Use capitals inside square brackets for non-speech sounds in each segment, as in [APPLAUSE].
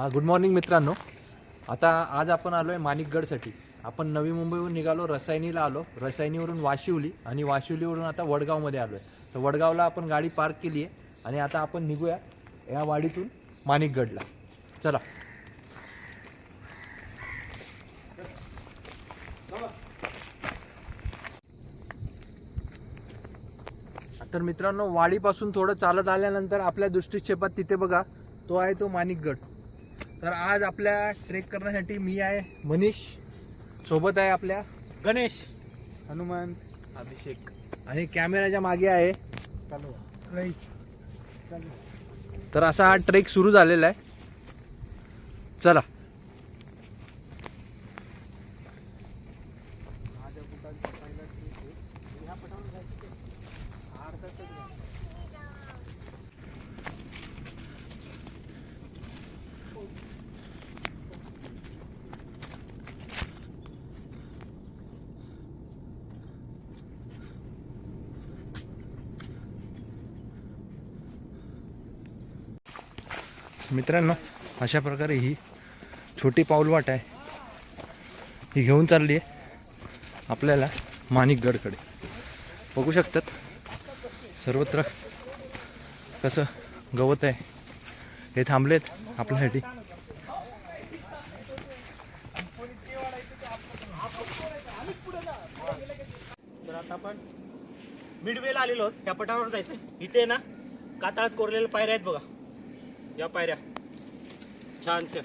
हा good morning मित्रांनो. आता आज आपण आलो आहे माणिकगडसाठी. आपण नवी मुंबईहून निघालो रसायनीला आलो. रसायनीवरून वाशिवली आणि वाशिवलीवरून आता वडगावमध्ये आलो आहे तर वडगावला आपण गाडी पार्क केली आहे आणि आता आपण निघूया या वाडीतून माणिकगडला. चला. तर मित्रांनो वाडीपासून थोडं चालत आल्यानंतर आपल्या दृष्टिक्षेपात तिथे बघा तो आहे तो माणिकगड. तर आज आपल्या ट्रेक करण्यासाठी मी आहे मनीष. सोबत आहे आपल्या गणेश हनुमंत अभिषेक. आणि कॅमेराच्या मागे आहे तर असा हा ट्रेक सुरू झालेला आहे. चला. मित्रांनो अशा प्रकारे ही छोटी पाऊलवाट आहे. ही घेऊन चालली आहे आपल्याला माणिकगडकडे. बघू शकतात सर्वत्र कसं गवत आहे. हे थांबलेत आपल्यासाठी. तर आता आपण मिडवेला आलेलो आहोत. ह्या पठारावर जायचं इथे ना कातळात कोरलेल्या पायऱ्या आहेत बघा. या पायऱ्या. छानशा.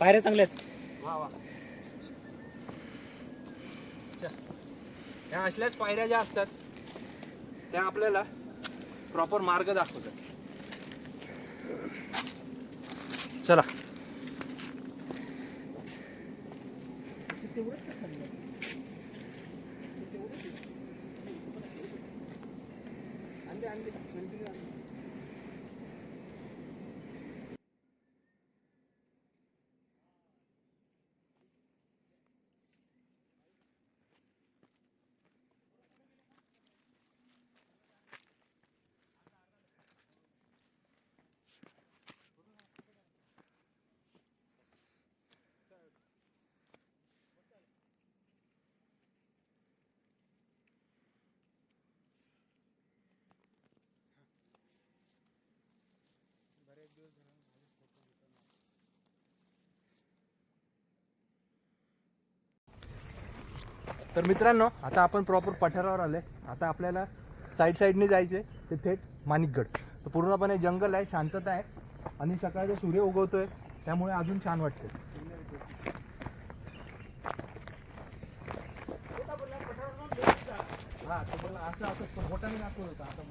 पायऱ्या चांगल्या आहेत. ह्या असल्याच पायऱ्या ज्या असतात त्या आपल्याला प्रॉपर मार्ग दाखवतात. चला. 안돼. 안돼. तर मित्रांनो आता आपण प्रॉपर पठारावर आले आता आपल्याला साईड साईडने जायचे ते थेट माणिकगड. तर पूर्णपणे जंगल आहे शांतता आहे आणि सकाळचा सूर्य उगवतोय त्यामुळे अजून छान वाटते हा तुम्हाला असं असं बोटाने दाखवत होता. आता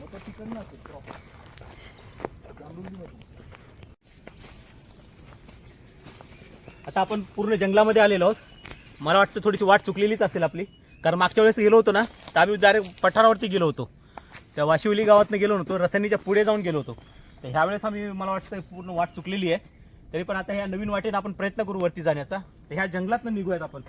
मला तिकडनं आता आपण पूर्ण जंगलामध्ये आलेलो आहोत. मला वाटतं थोडीशी वाट चुकलेलीच असेल आपली. कारण मागच्या वेळेस गेलो होतो ना तर आम्ही डायरेक्ट पठारावरती गेलो होतो. त्या वाशिवली गावातनं गेलो नव्हतो रसायनीच्या पुढे जाऊन गेलो होतो. तर ह्यावेळेस आम्ही मला वाटतं पूर्ण वाट चुकलेली आहे. तरी पण आता ह्या नवीन वाटेनं आपण प्रयत्न करू वरती जाण्याचा. तर ह्या जंगलातनं निघूयात आपण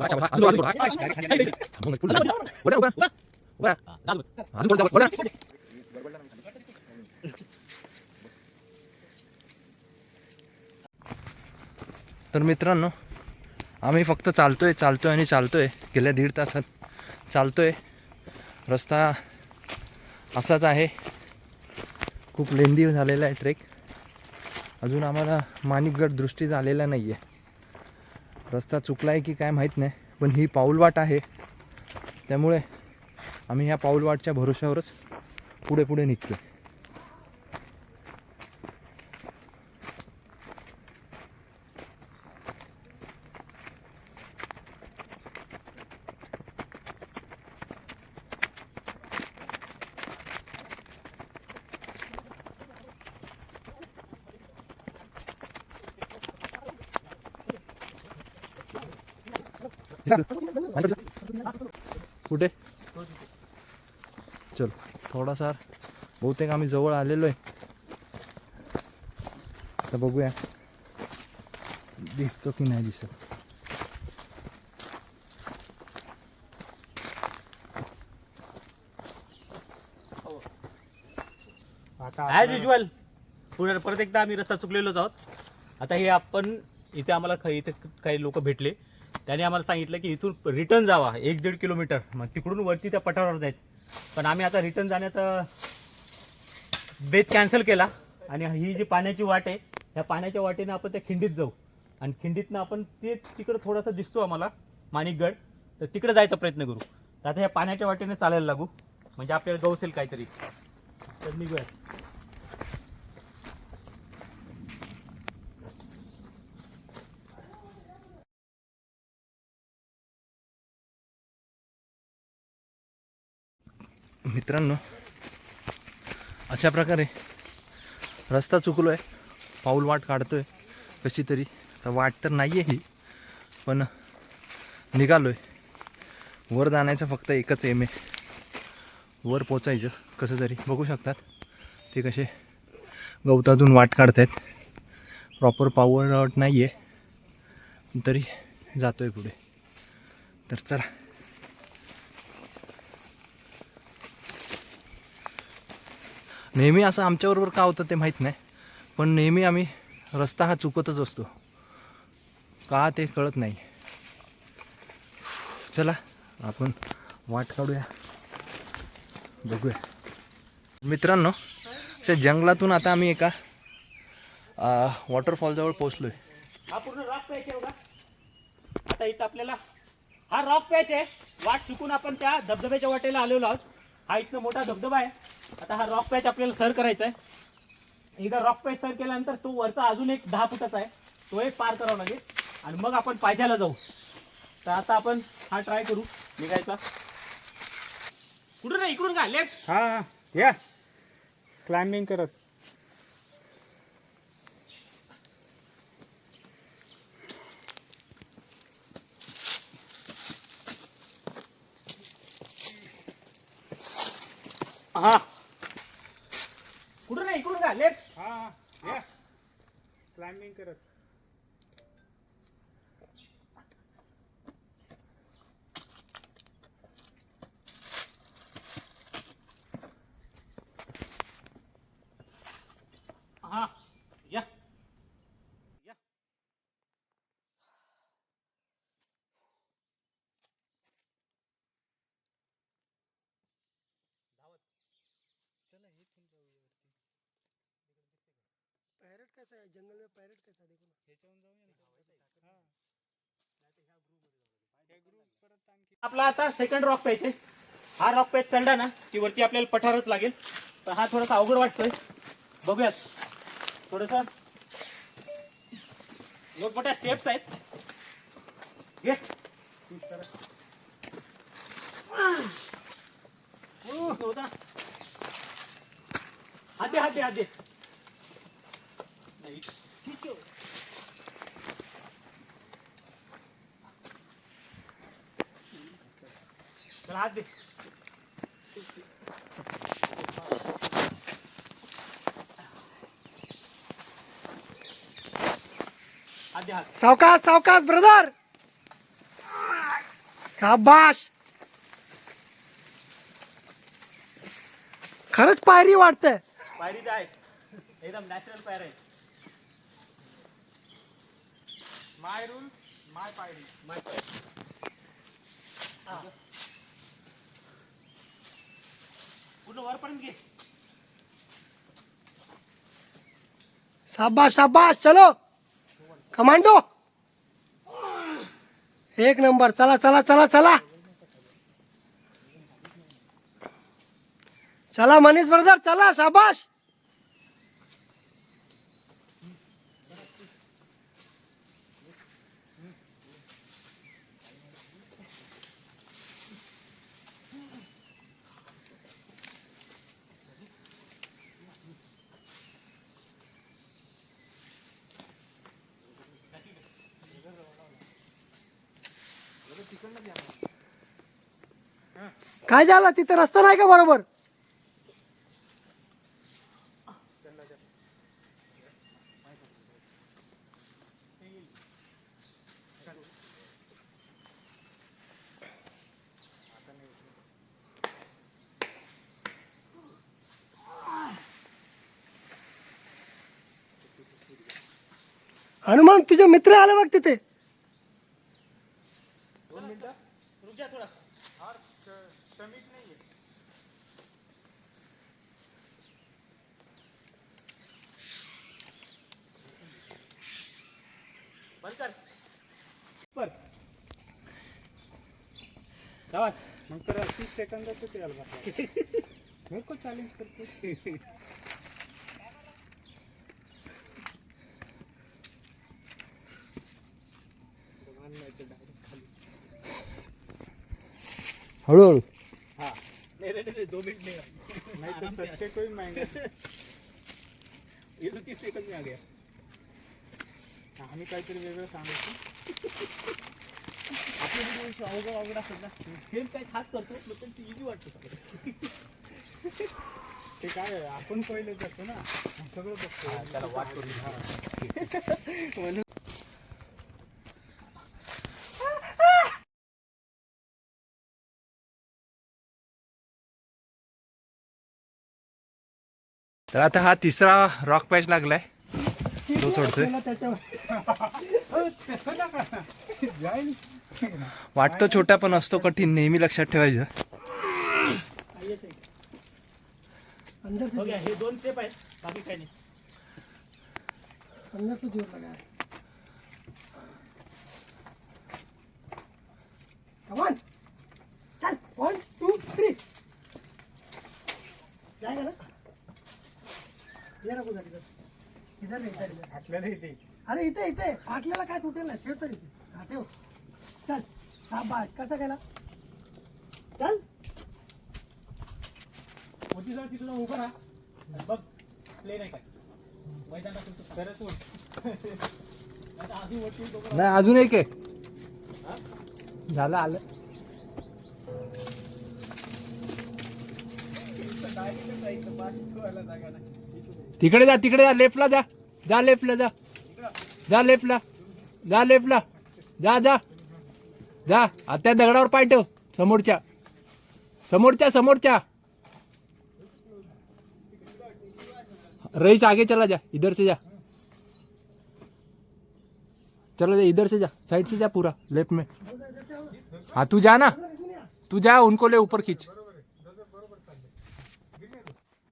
आता तर मित्रांनो आम्ही फक्त चालतोय चालतोय आणि चालतोय गेल्या दीड तासात चालतोय रस्ता असाच आहे खूप लेंदी झालेला आहे ट्रेक अजून आम्हाला माणिकगड दृष्टी झालेला नाही आहे रस्ता चुकला आहे की काय माहीत नाही पण ही पाऊलवाट आहे. त्यामुळे आम्ही ह्या पाऊलवाटच्या भरोश्यावरच पुढे पुढे निघतो कुठे चल थोडासा बहुतेक आम्ही जवळ आलेलो आहे आता बघूया. दिसतो की नाही दिसत? ॲज युजल पुढे परत एकदा आम्ही रस्ता चुकलेलोच आहोत. आता हे आपण इथे आम्हाला ख- इथे काही लोक भेटले. त्याने आम्हाला सांगितलं की इथून रिटर्न जावा एक दीड किलोमीटर. मग तिकडून वरती त्या पठारावर जायचं. पण आम्ही आता रिटर्न जाण्याचा बेत कॅन्सल केला. आणि ही जी पाण्याची वाट आहे ह्या पाण्याच्या वाटेनं आपण त्या खिंडीत जाऊ. आणि खिंडीतनं आपण ते तिकडं थोडासा दिसतो आम्हाला माणिकगड. तर तिकडं जायचा प्रयत्न करू. तर आता ह्या पाण्याच्या वाटेने चालायला लागू. म्हणजे आपल्याला गवसेल काहीतरी. तर निघूया मित्रांनो अशा प्रकारे रस्ता चुकलो आहे पाऊल वाट काढतो आहे कशी तरी. तर वाट तर नाही आहे ही पण निघालो आहे वर जाण्याचं फक्त एकच एम आहे. वर पोचायचं कसं तरी. बघू शकतात ते कसे गवतातून वाट काढत आहेत प्रॉपर पावर वाट नाही आहे तरी जातो आहे पुढे. तर चला नेहमी असं आमच्याबरोबर का होतं ते माहीत नाही. पण नेहमी आम्ही रस्ता हा चुकतच असतो. का ते कळत नाही. चला आपण वाट काढूया. बघूया. मित्रांनो त्या जंगलातून आता आम्ही एका वॉटरफॉलजवळ पोचलोय हा पूर्ण रॉक प्यायचे बघा आता इथं आपल्याला हा रॉक प्यायचे वाट चुकून आपण त्या धबधब्याच्या वाटेला आलेलो आहोत. हा इथनं मोठा धबधबा आहे. आता हा रॉक पॅच आपल्याला सर करायचा आहे. एकदा रॉक पॅच सर केल्यानंतर तो वरचा अजून एक दहा फुटाचा आहे. तो एक पार करावा लागेल. आणि मग आपण पायथ्याला जाऊ. तर आता आपण हा ट्राय करू. निघायचा. कुठून नाही इकडून का? लेफ्ट हा या. क्लाइम्बिंग करत. हा. कुठून नाही इकडून का लेफ्ट. हा या क्लाइम्बिंग करत हा या या आपला आता सेकंड रॉक पॅच आहे. हा रॉक पॅच चढला ना की वरती आपल्याला पठारच लागेल. पण हा थोडासा अवघड वाटतोय. बघूयात. थोडस मोठमोठ्या स्टेप्स आहेत. घे. होता. हात दे हात दे हात दे नाही. खिचो. चला हात दे हात दे हात सावकाश सावकाश ब्रदर! शाबाश! खरंच पायरी वाटतंय पायरी तर आहे. एकदम नॅचरल पायर आहे. माय रूल माय पायरी. माय पूर्ण वरपर्यंत घे. शाबाश शाबाश चलो. कमांडो. एक नंबर चला चला चला चला. चला मनीष ब्रदर चला शाबाश काय झालं? तिथे रस्ता नाही का बरोबर? हनुमान तुझे मित्र आले बघ तिथे. तर तीस सेकंदाचं ते बघा मेरे को चॅलेंज करते हळूहळू. हाँ नहीं नहीं नहीं दो मिनट नहीं. नाही तर सस्ते कोई महँगा ये तो तीस सेकंड में आ गया आम्ही काहीतरी वेगळं सांगायचं. आपल्या व्हिडिओ अवघड अवघड असतात ना सेम काय खास करतो पण ते इझी वाटतं ते काय आहे, आपण पहिले जातो ना सगळं बघतो. त्याला वाट करून [LAUGHS] तर आता हा तिसरा रॉक पॅच लागलाय. तो सोडतोय. [LAUGHS] [LAUGHS] जाईल वाटतो छोटा पण असतो कठीण नेहमी लक्षात ठेवायचं. हो हे है ना. ना अरे इथे इथे. फाटलेला काय तुटेल नाही ठेव तर इथे. हा ठेव. चल हा बास. कसा गेला? चल. मोठी जर तिथं उभं राहा. बघ प्लेन आहे काय. मैदानात तुमचं तरच उठ. आता आधी वरती उभं नाही अजून एक आहे. झालं आलं. तिकडे जा तिकडे जा लेफ्टला जा. जा लेफ्टला जा. जा लेफ्टला जा लेफ्टला जा जा. जा आता त्या दगडावर पाय ठेव समोरच्या. समोरच्या समोरच्या. रईस आगे चला जा इधर से जा. चला जा इधर से जा साइड से जा पूरा लेफ्ट में. हाँ तू जा ना. तू जा उनको ले ऊपर खींच.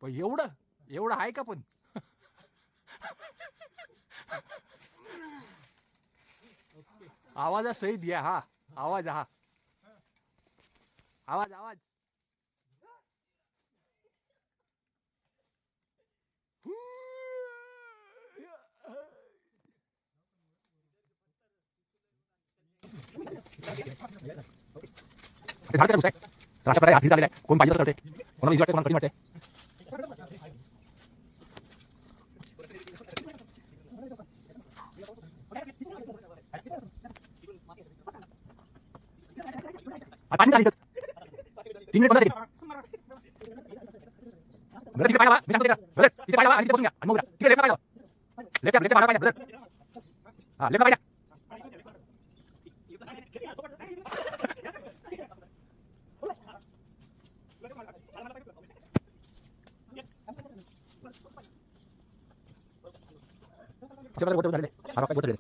पण एवढं एवढं आहे का पण? आवाजा सहित या हा. आवाज़ हा आवाज़ आवाज़ अशा प्रकारे हाती झालेला आहे कोण पाहिजे करते कोणाला इजी वाटते आता पाच मिनिट झाली इथं. तीन मिनिट पंधरा सेकंड बरं तिथे पाय लावा मी सांगतो त्याला बरं तिथे पाय लावा आणि तिथे बसून घ्या आणि मग उघडा. तिकडे लेफ्ट पाय लावा लेफ्ट लेफ्ट पाय लावा बरं हा लेफ्ट पाय द्या अशा प्रकारे बोटं झालेले हा रॉक बोटं झालेले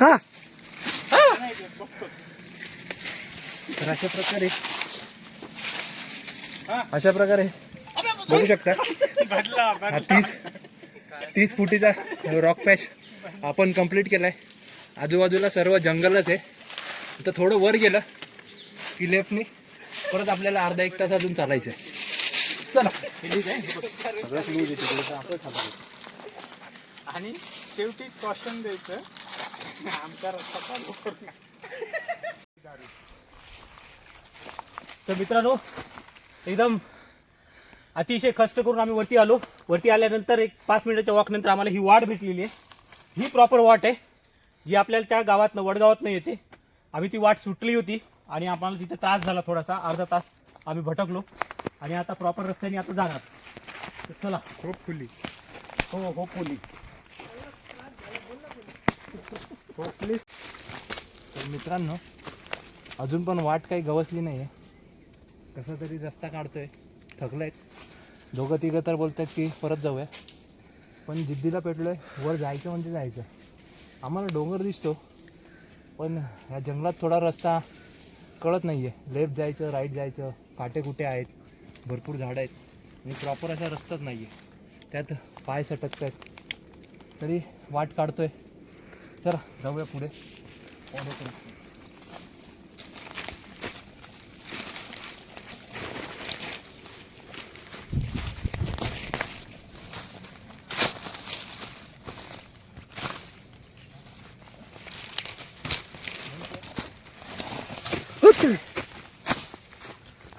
हा. तर अशा प्रकारे. अशा प्रकारे. बघू शकता. हा तीस तीस फुटीचा रॉक पॅच आपण कंप्लीट केलाय. आजूबाजूला सर्व जंगलच आहे. तर थोडं वर गेलं की लेफ्टने परत आपल्याला अर्धा एक तास अजून चालायचं आहे. चला. आणि शेवटी कॉशन द्यायचं. आमचा रस्ता चालू करू नका. तर मित्रांनो एकदम अतिशय कष्ट करून आम्ही वरती आलो. वरती आल्यानंतर एक पाच मिनिटाच्या वॉकनंतर आम्हाला ही वाट भेटलेली आहे. ही प्रॉपर वाट आहे जी आपल्याला त्या गावातनं वडगावातनं येते. आम्ही ती वाट सुटली होती आणि आम्हाला तिथे त्रास झाला थोडासा. अर्धा तास आम्ही भटकलो आणि आता प्रॉपर रस्त्याने आता जाणार. तर चला. खूप खुली. हो हो पोली हो प्लीज तर मित्रांनो अजून पण वाट काही गवसली नाही आहे कसं तरी रस्ता काढतो आहे थकलं थकलायत दोघं तिघं तर बोलतात की परत जाऊया. पण जिद्दीला पेटलो आहे वर जायचं म्हणजे जायचं. आम्हाला डोंगर दिसतो. पण या जंगलात थोडा रस्ता कळत नाही आहे लेफ्ट जायचं राईट जायचं. काटे कुठे आहेत. भरपूर झाडं आहेत. आणि प्रॉपर असा रस्ताच नाही आहे त्यात पाय सटकत आहेत तरी वाट काढतो आहे चला. जाऊया पुढे. फॉलो करू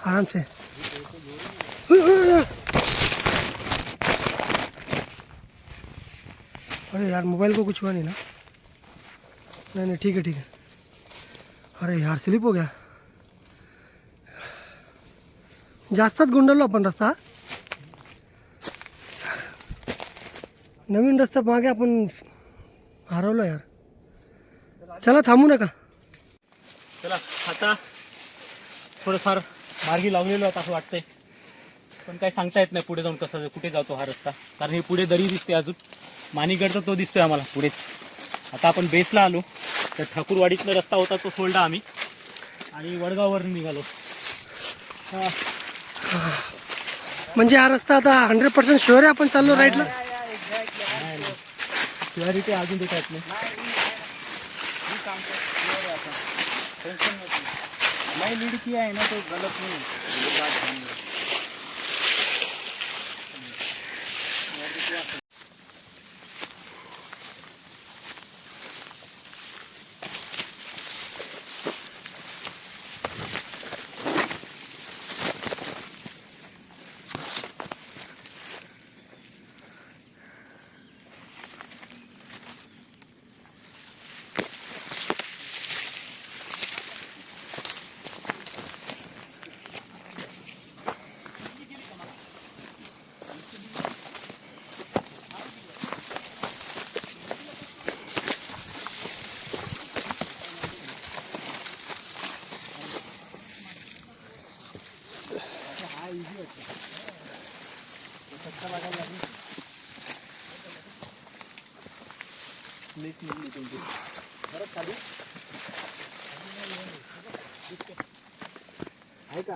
आराम से अरे यार मोबाइल को कुछ हुआ नहीं ना? नहीं नहीं ठीक है ठीक है। अरे यार स्लिप हो गया। जास्तच गुंडलो आपण रस्ता। नवीन रस्ता मागे आपण हरवलो यार। चला थांबू नका चला आता। थोडंफार मार्गी लावलेलो आता असं वाटतंय. पण काही सांगता येत नाही पुढे जाऊन कसं कुठे जातो हा रस्ता. कारण हे पुढे दरी दिसते अजून. मानिगडचा तो दिसतोय आम्हाला पुढेच आता आपण बेसला आलो. तर ठाकूरवाडीतला रस्ता होता तो सोडला आम्ही. आणि वडगाववरून निघालो. हा, म्हणजे हा रस्ता आता हंड्रेड पर्सेंट शुअर आहे आपण चाललो राईटला क्लॅरिटी अजून देता येत नाही मैं लीड किया है ना तो गलत नहीं. ये बात ध्यान तुमची खरंच खाली आहे का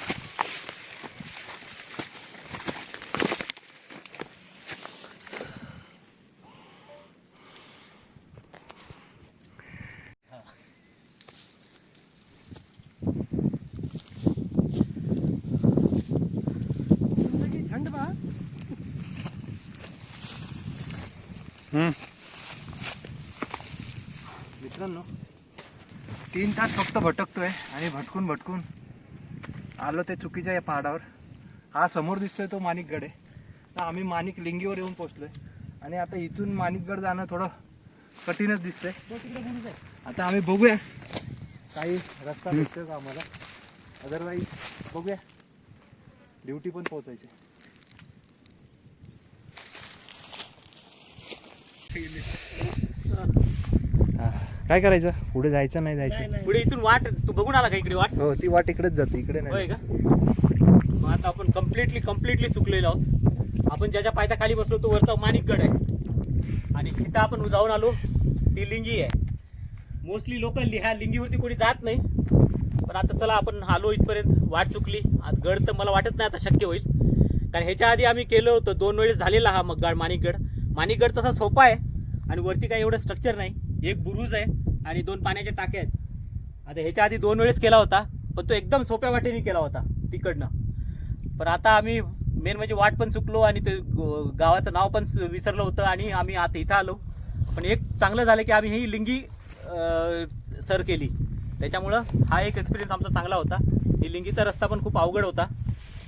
मित्रांनो तीन तास फक्त भटकतोय आणि भटकून भटकून आलो ते चुकीच्या या पहाडावर हा समोर दिसतोय तो माणिकगड आहे. तर आम्ही माणिक लिंगीवर येऊन पोहोचलोय. आणि आता इथून माणिकगड जाणं थोडं कठीणच दिसतंय. आता आम्ही बघूया. काही रस्ता भेटतोय का आम्हाला? अदरवाईज बघूया. ड्युटी पण पोहोचायची. काय करायचं? पुढे जायचं नाही जायचं? पुढे इथून वाट तू बघून आला का इकडे वाट? हो ती वाट इकडेच जाते इकडे नाही का? मग आता आपण कम्प्लिटली कम्प्लिटली चुकलेलो आहोत. आपण ज्याच्या पायथ्याखाली बसलो तो वरचा माणिकगड आहे. आणि इथं आपण जाऊन आलो ती लिंगी आहे. मोस्टली लोक ह्या लिंगीवरती कोणी जात नाही. पण आता चला आपण आलो इथपर्यंत. वाट चुकली. आता गड तर मला वाटत नाही आता शक्य होईल. कारण ह्याच्या आधी आम्ही केलं होतं दोन वेळेस झालेला हा मग गड माणिकगड. माणिकगड तसा सोपा आहे आणि वरती काही एवढं स्ट्रक्चर नाही. एक बुरुज आहे आणि दोन पाण्याच्या टाक्या आहेत. आता ह्याच्या आधी दोन वेळेस केला होता पण तो एकदम सोप्या वाटेने केला होता तिकडनं. पण आता आम्ही मेन म्हणजे वाट पण चुकलो आणि ते गावाचं नाव पण विसरलं होतं आणि आम्ही आता इथं आलो. पण एक चांगलं झालं की आम्ही ही लिंगी सर केली. त्याच्यामुळं हा एक एक्सपिरियन्स आमचा चांगला होता. ही लिंगीचा रस्ता पण खूप अवघड होता.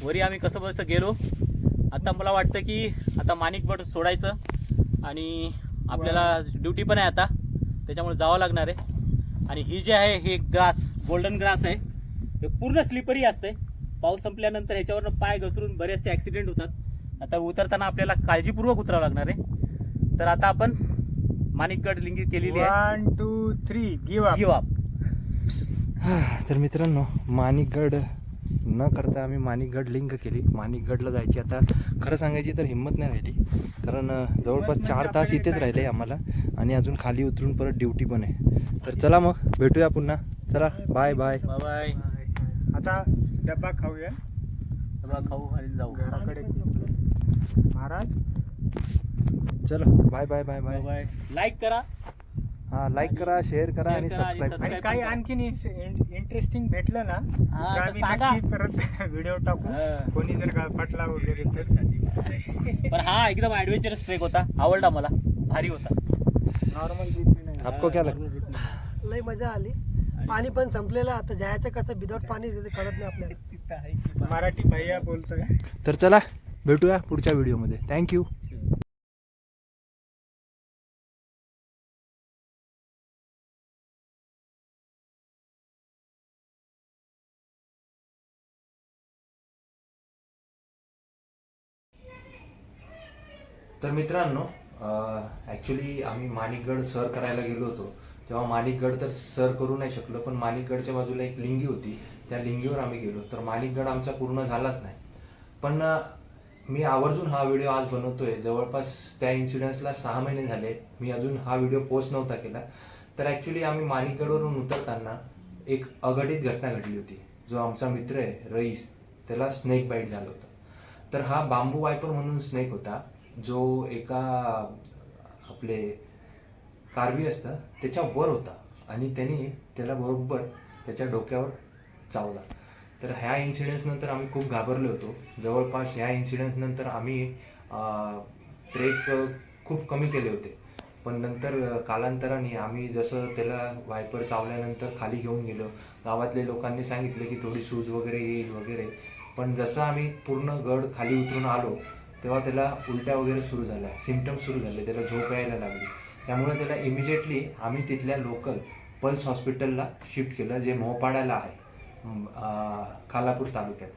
वरी आम्ही कसं बसं गेलो. आता मला वाटतं की आता माणिकबट सोडायचं आणि आपल्याला ड्युटी पण आहे आता. त्याच्यामुळे जावं लागणार आहे. आणि ही जे आहे हे ग्रास गोल्डन ग्रास आहे. हे पूर्ण स्लिपरी असते पाऊस संपल्यानंतर ह्याच्यावरनं पाय घसरून बरेचसे ॲक्सिडेंट होतात. आता उतरताना आपल्याला काळजीपूर्वक उतरावं लागणार आहे. तर आता आपण माणिकगड लिंगी केलेली आहे. One two three give up give up तर मित्रांनो माणिकगड न करता आम्ही माणिकगड लिंक केली. माणिकगडला जायची. आता खरं सांगायची तर हिंमत नाही राहिली. कारण जवळपास चार तास इथेच राहिले आम्हाला. आणि अजून खाली उतरून परत ड्युटी पण आहे. तर चला मग भेटूया पुन्हा. चला बाय बाय बाय बाय आता डब्बा खाऊया. खाऊ आणि जाऊ. घराकडे महाराज? चलो bye bye bye bye bye like करा. हा लाईक करा शेअर करा Share आणि करा आणि सबस्क्राईब करा. आणि काही आणखीन इंटरेस्टिंग भेटलं ना हा, तर तर आम्ही सांगा. नक्की परत [LAUGHS] व्हिडिओ टाकू. कोणी जर का पटला वगैरे तर. पण हा एकदम ॲडव्हेंचरस ट्रेक होता. आवडला मला. भारी होता. नॉर्मल आपको क्या लगा लय मजा आली. पाणी पण संपलेलं. आहे. आता जायचं कसं? विदाऊट पाणी कळत नाही आपल्याला. मराठी भैया बोलतोय. तर चला भेटूया पुढच्या व्हिडिओमध्ये थँक्यू तर मित्रांनो ॲक्च्युली आम्ही माणिकगड सर करायला गेलो होतो. तेव्हा माणिकगड तर सर करू नाही शकलो पण माणिकगडच्या बाजूला एक लिंगी होती. त्या लिंगीवर आम्ही गेलो. तर माणिकगड आमचा पूर्ण झालाच नाही. पण मी आवर्जून हा व्हिडिओ आज बनवतोय. जवळपास त्या इन्सिडन्सला सहा महिने झाले. मी अजून हा व्हिडिओ पोस्ट नव्हता केला. तर ॲक्च्युली आम्ही माणिकगडवरून उतरताना एक अघटित घटना घडली होती. जो आमचा मित्र आहे रईस. त्याला स्नेक बाईट झालं होतं. तर हा बांबू वायपर म्हणून स्नेक होता. जो एका आपले कारवी असतं त्याच्या वर होता. आणि त्यांनी त्याला बरोबर त्याच्या डोक्यावर चावला. तर ह्या इन्सिडेंट्सनंतर आम्ही खूप घाबरलो होतो. जवळपास ह्या इन्सिडेंट्सनंतर आम्ही ट्रेक खूप कमी केले होते. पण नंतर कालांतराने आम्ही जसं त्याला वायपर चावल्यानंतर खाली घेऊन गेलो. गावातल्या लोकांनी सांगितले की थोडी सूज वगैरे येईल वगैरे. पण जसं आम्ही पूर्ण गड खाली उतरून आलो तेव्हा त्याला उलट्या वगैरे सुरू झाल्या. सिमटम्स सुरू झाले. त्याला झोप यायला लागली. त्यामुळे त्याला इमिजिएटली आम्ही तिथल्या लोकल पल्स हॉस्पिटलला शिफ्ट केलं जे मोहपाड्याला आहे खालापूर तालुक्यात.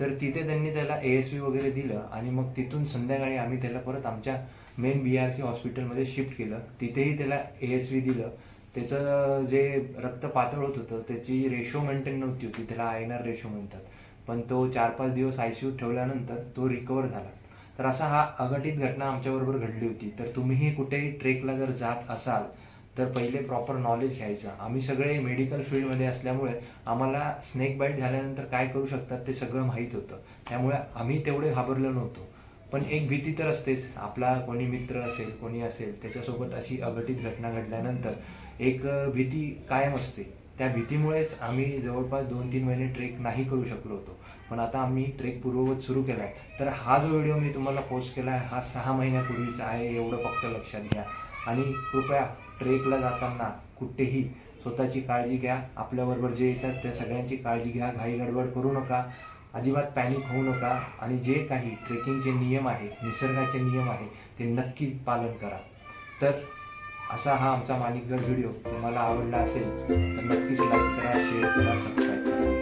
तर तिथे त्यांनी त्याला ए एस व्ही वगैरे दिलं आणि मग तिथून संध्याकाळी आम्ही त्याला परत आमच्या मेन बी आर सी हॉस्पिटलमध्ये शिफ्ट केलं. तिथेही त्याला ए एस व्ही दिलं. त्याचं जे रक्त पातळ होत होतं त्याची रेशो मेंटेन नव्हती होती. त्याला आय एन आर रेशो म्हणतात. पण तो चार पाच दिवस आय सी ठेवल्यानंतर तो रिकवर झाला. तर असा हा अघटित घटना आमच्याबरोबर घडली होती. तर तुम्हीही कुठेही ट्रेकला जर जात असाल तर पहिले प्रॉपर नॉलेज घ्यायचं. आम्ही सगळे मेडिकल फील्डमध्ये असल्यामुळे आम्हाला स्नेक बाईट झाल्यानंतर काय करू शकतात ते सगळं माहीत होतं. त्यामुळे आम्ही तेवढे घाबरलो नव्हतो. पण एक भीती तर असतेच. आपला कोणी मित्र असेल कोणी असेल त्याच्यासोबत अशी अघटित घटना घडल्यानंतर एक भीती कायम असते. त्या भीतीमुळेच आम्ही जवळपास दोन तीन महिने ट्रेक नाही करू शकलो होतो. पण आता आम्ही ट्रेक पूर्ववत सुरू केला आहे तर हा जो व्हिडिओ मी तुम्हाला पोस्ट केला आहे हा सहा महिन्यापूर्वीचा आहे एवढं फक्त लक्षात घ्या. आणि कृपया ट्रेकला जाताना कुठेही स्वतःची काळजी घ्या. आपल्याबरोबर जे येतात त्या सगळ्यांची काळजी घ्या. घाई गडबड करू नका. अजिबात पॅनिक होऊ नका. आणि जे काही ट्रेकिंगचे नियम आहे निसर्गाचे नियम आहे ते नक्की पालन करा. तर असा हा आमचा माणिकगड व्हिडिओ. तुम्हाला आवडला असेल तर नक्कीच लाईक करा शेअर करा सबस्क्राईब करा.